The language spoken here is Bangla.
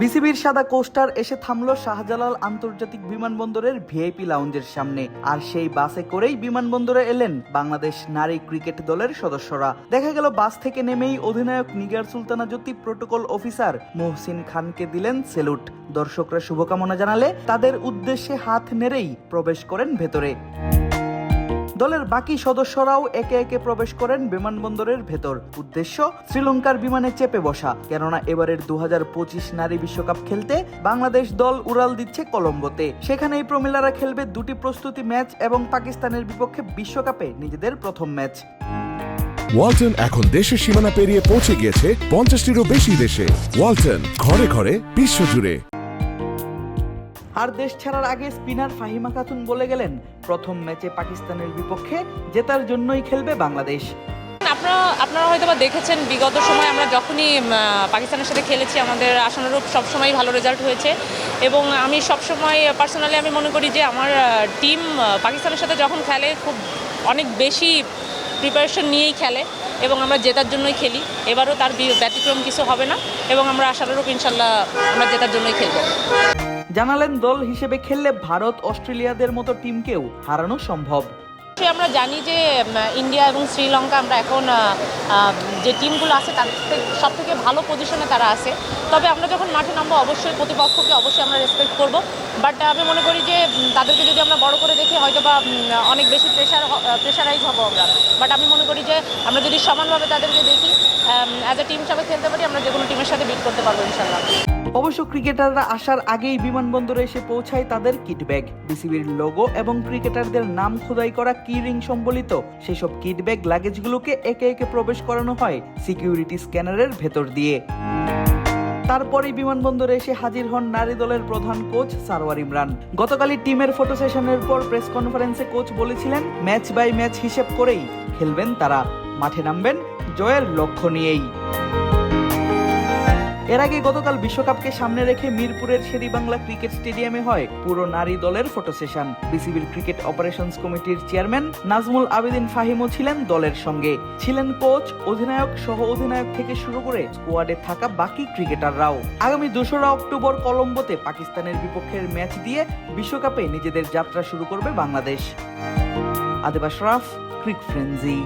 বিসিবির সাদা কোস্টার এসে থামলো শাহজালাল আন্তর্জাতিক বিমানবন্দরের ভিআইপি লাউঞ্জের সামনে। আর সেই বাসে করেই বিমানবন্দরে এলেন বাংলাদেশ নারী ক্রিকেট দলের সদস্যরা। দেখা গেল, বাস থেকে নেমেই অধিনায়ক নিগার সুলতানা জ্যোতি প্রোটোকল অফিসার মোহসিন খানকে দিলেন সেলুট। দর্শকরা শুভকামনা জানালে তাদের উদ্দেশ্যে হাত নেড়েই প্রবেশ করেন ভেতরে। দলের বাকি সদস্যরাও একে একে প্রবেশ করেন বিমানবন্দরের ভেতর। উদ্দেশ্য, শ্রীলঙ্কার বিমানে চেপে বসা। কেননা এবারের দু হাজার পঁচিশ নারী বিশ্বকাপ খেলতে বাংলাদেশ দল উড়াল দিচ্ছে কলম্বোতে। সেখানেই প্রমিলারা খেলবে দুটি প্রস্তুতি ম্যাচ এবং পাকিস্তানের বিপক্ষে বিশ্বকাপে নিজেদের প্রথম ম্যাচ। ওয়ালটন এখন দেশের সীমানা পেরিয়ে পৌঁছে গিয়েছে পঞ্চাশটিরও বেশি দেশে। ওয়ালটন ঘরে ঘরে বিশ্বজুড়ে। আর দেশ ছাড়ার আগে স্পিনার ফাহিমা খাতুন বলে গেলেন, প্রথম ম্যাচে পাকিস্তানের বিপক্ষে জেতার জন্যই খেলবে বাংলাদেশ। আপনারা আপনারা হয়তো বা দেখেছেন, বিগত সময় আমরা যখনই পাকিস্তানের সাথে খেলেছি, আমাদের আশানুরূপ সবসময় ভালো রেজাল্ট হয়েছে। এবং আমি সবসময় পার্সোনালি আমি মনে করি যে আমার টিম পাকিস্তানের সাথে যখন খেলে, খুব অনেক বেশি প্রিপারেশন নিয়েই খেলে এবং আমরা জেতার জন্যই খেলি। এবারও তার ব্যতিক্রম কিছু হবে না এবং আমরা আশানুরূপ ইনশাল্লাহ আমরা জেতার জন্যই খেলব। জানালেন দল হিসেবে খেললে ভারত, অস্ট্রেলিয়াদের মতো টিমকেও হারানো সম্ভব। আমরা জানি যে ইন্ডিয়া এবং শ্রীলঙ্কা আমরা এখন যে টিমগুলো আছে তার সব থেকে ভালো পজিশনে তারা আছে। তবে আমরা যখন মাঠে নামবো, অবশ্যই প্রতিপক্ষকে অবশ্যই আমরা রেসপেক্ট করব। বাট আমি মনে করি যে তাদেরকে যদি আমরা বড় করে দেখি, হয়তো বা অনেক বেশি প্রেশার প্রেশারাইজ হব আমরা। বাট আমি মনে করি যে, আমরা যদি সমানভাবে তাদেরকে দেখি অ্যাজ এ টিম হিসাবে খেলতে পারি, আমরা যে কোনো টিমের সাথে বিট করতে পারব ইনশাল্লাহ অবশ্য ক্রিকেটাররা আসার আগেই বিমানবন্দরে এসে পৌঁছায় তাদের কিট ব্যাগ বিসিবির লোগো এবং ক্রিকেটারদের নাম খোদাই করা কি রিং সম্বলিত? সেসব কিট ব্যাগ লাগেজগুলোকে একে একে প্রবেশ করানো হয় সিকিউরিটি স্ক্যানারের ভেতর দিয়ে। তারপরেই বিমানবন্দরে এসে হাজির হন নারী দলের প্রধান কোচ সারওয়ার ইমরান। গতকালই টিমের ফটো সেশনের পর প্রেস কনফারেন্সে কোচ বলেছিলেন, ম্যাচ বাই ম্যাচ হিসেব করেই খেলবেন তারা। মাঠে নামবেন জয়ের লক্ষ্য নিয়েই। এর আগে গতকাল বিশ্বকাপকে সামনে রেখে মিরপুরের শেরিবাংলা ক্রিকেট স্টেডিয়ামে হয় পুরো নারী দলের ফটো সেশন। বিসিবির ক্রিকেট অপারেশনস কমিটির চেয়ারম্যান নাজমুল আবেদিন ফাহিমও ছিলেন দলের সঙ্গে। ছিলেন কোচ, অধিনায়ক সহ অধিনায়ক থেকে শুরু করে স্কোয়াডে থাকা বাকি ক্রিকেটাররাও। আগামী দোসরা অক্টোবর কলম্বোতে পাকিস্তানের বিপক্ষের ম্যাচ দিয়ে বিশ্বকাপে নিজেদের যাত্রা শুরু করবে বাংলাদেশ। আদেবা শরাফ ক্রিক ফ্রেন্সি।